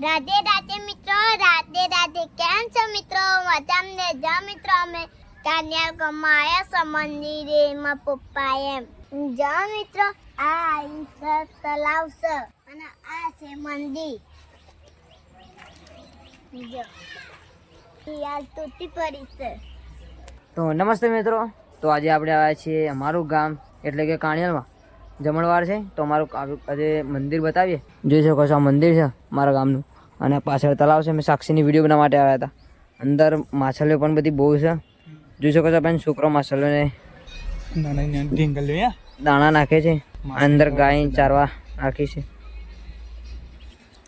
રાધે રાધે મિત્રો, રાધે રાધે, કેમ છો મિત્રો? મજામને જા મિત્રો અમે. કાન્યા ગમાયા છે મંદિરેમાં પપ્પા એમ. જા મિત્રો, આ આઈ તલાવ છે અને આ છે મંદિર. જો. યાર તૂટી પડી છે. તો નમસ્તે મિત્રો. તો આજે આપણે આવ્યા છીએ અમારું ગામ, એટલે કે કાણિયાલમાં. જમણવાર છે, તો અમારું આજે મંદિર બતાવીએ. જોઈ શકો છો આ મંદિર છે મારા ગામનું. અને પાછળ તલાવ છે. મેં સાક્ષીની વીડિયો બનાવવા માટે આવ્યા હતા. અંદર માછલીઓ પણ બધી બહુ છે. જોઈ શકો છો બેન છોકરો માછલીઓને દાણા નાખે છે. અંદર ગાય ચારવા નાખી છે.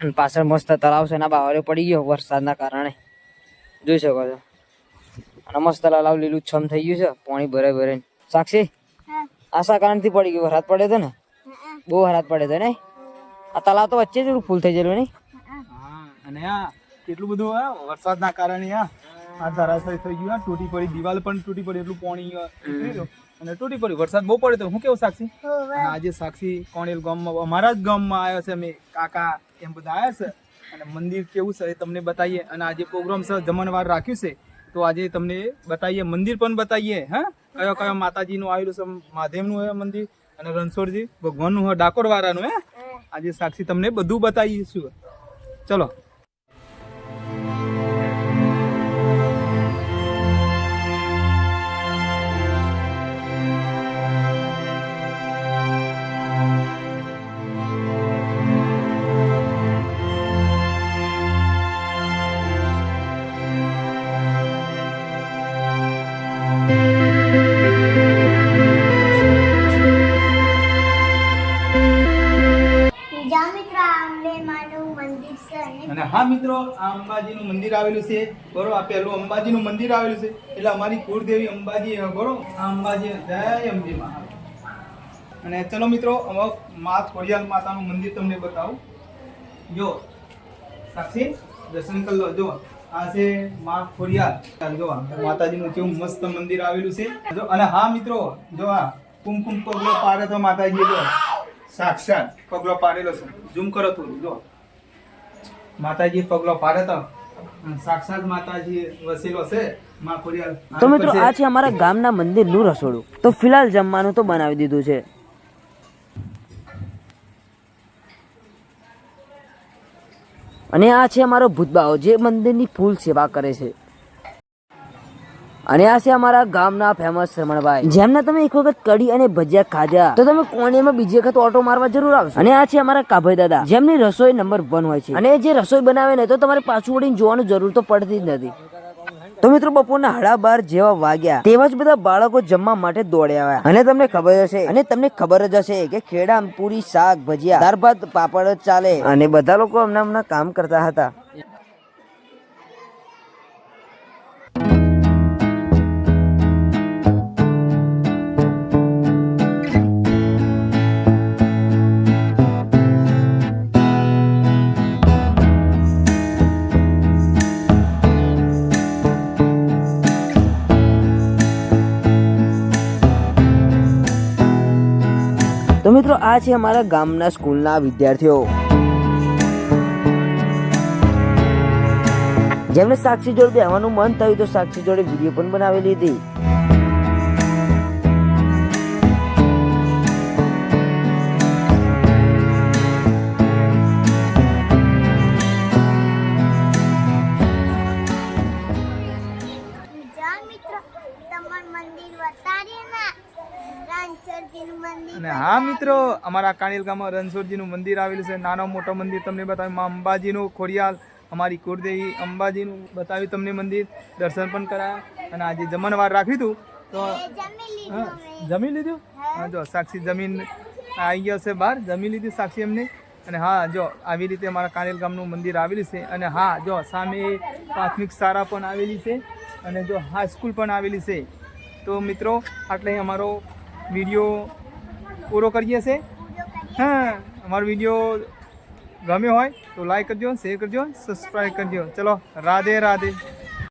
અને પાછળ મસ્ત તળાવ છે. એના બાવરે પડી ગયો વરસાદના કારણે. જોઈ શકો છો. અને મસ્ત તલાવ લીલું છમ થઈ ગયું છે. પાણી ભરે ભરે સાક્ષી આશા કારણથી પડી ગયું. વરસાદ પડ્યો હતો ને? બહુ વરસાદ પડ્યો હતો ને આ તલાવ તો વચ્ચે જ ફૂલ થઈ ગયેલું નહીં? અને આ કેટલું બધું વરસાદના કારણે આ આ ધરાશય થઈ ગયું તૂટી પડી દિવાલ પણ તૂટી પડી એટલું પાણી. અને તૂટી પડી વરસાદ બહુ પડ્યો તો હું કેવું સાક્ષી. અને આજે સાક્ષી કોણેલ ગામમાં અમારા જ ગામમાં આવ્યો છે અમે કાકા એમ બધા આવ્યા છે. અને મંદિર કેવું છે એ તમને બતાવીએ. અને આજે પ્રોગ્રામ છે જમણવાર રાખ્યું છે. તો આજે તમને બતાવીએ મંદિર પણ બતાવીએ હા? કયો કયો માતાજીનું આવેલું છે મહાદેવનું હે મંદિર અને રણછોડજી ભગવાનનું હે ડાકોરવાળાનું હે? આજે સાક્ષી તમને બધું બતાવીશું. ચલો. અને હા મિત્રો, આ અંબાજીનું મંદિર આવેલું છે. બરો આ પહેલું અંબાજીનું મંદિર આવેલું છે. એટલે અમારી કુળદેવી અંબાજી બરો આ અંબાજી જય અંબી અને ચલો મિત્રો, હવે મા ખોડિયાલ માતાનું મંદિર તમને બતાવું. જો, સાક્ષી, દર્શન કરી લો, જો. આ છે માં ખોડિયાલ જો માતાજીનું કેવું મસ્ત મંદિર આવેલું છે. જો, અને હા મિત્રો, જો આ કુમકુમ પગલો પાડે તો માતાજી જો સાક્ષાત પગલો પાડેલો છે. ઝૂમ કરો થોડું જો. માતાજી પગલો પાડે તો સાક્ષાત માતાજી વસેલો છે તો મિત્રો, આ છે અમારા ગામના મંદિરનું રસોડું. તો ફિલહાલ જમવાનું તો બનાવી દીધું છે. અને આ છે અમારો ભૂતબાઓ, જે મંદિરની ફૂલ સેવા કરે છે. અને આ છે અમારા ગામના ફેમસ રમણભાઈ. જેમને તમે એક વખત કઢી અને ભજીયા ખાધા, તો તમે કોણીમાં બીજી વખત ઓટો મારવા જરૂર આવશો? અને આ છે અમારા કાભાઈ દાદા, જેમની રસોઈ નંબર વન હોય છે. અને જે રસોઈ બનાવે ને, તો તમારે પાછું વળીને જોવાનું જરૂર તો પડતી જ નથી. તો મિત્રો બપોરના હડા બાર જેવા વાગ્યા, તેવા જ બધા બાળકો જમવા માટે દોડ્યા આવ્યા. અને તમને ખબર હશે, અને તમને ખબર જ હશે કે ખેડા પૂરી શાક ભજીયા દાળ ભાત, પાપડ ચાલે. અને બધા લોકો હમણાં હમણાં કામ કરતા હતા. મિત્રો, આ છે અમારા ગામના સ્કૂલના વિદ્યાર્થીઓ. જેમને સાક્ષી જોડે બેહવાનું મન થયું તો સાક્ષી જોડે વીડિયો પણ બનાવી લીધી. અને હા મિત્રો અમારા કાણેલ ગામમાં રણછોડજીનું મંદિર આવેલું છે. નાનો મોટો મંદિર તમને બતાવ્યું. માં અંબાજીનું ખોડિયાલ અમારી કુળદેવી અંબાજીનું બતાવ્યું તમને મંદિર. દર્શન પણ કરાયા અને આજે જમણવાર રાખ્યું હતું તો જમી લીધું હા, જમી લીધું? હા. જો સાક્ષી જમીન આવી ગયો છે બહાર. જમી લીધું સાક્ષી એમને અને હા જો આવી રીતે અમારા કાણેલ ગામનું મંદિર આવેલું છે. અને હા જો સામે પ્રાથમિક શાળા પણ આવેલી છે. અને જો હાઈસ્કૂલ પણ આવેલી છે. તો મિત્રો આટલે અમારો વીડિયો પૂરો કરીએ છીએ હા, અમારો વીડિયો ગમ્યો હોય તો લાઈક કરજો શેર કરજો સબસ્ક્રાઈબ કરજો. ચલો, રાધે રાધે.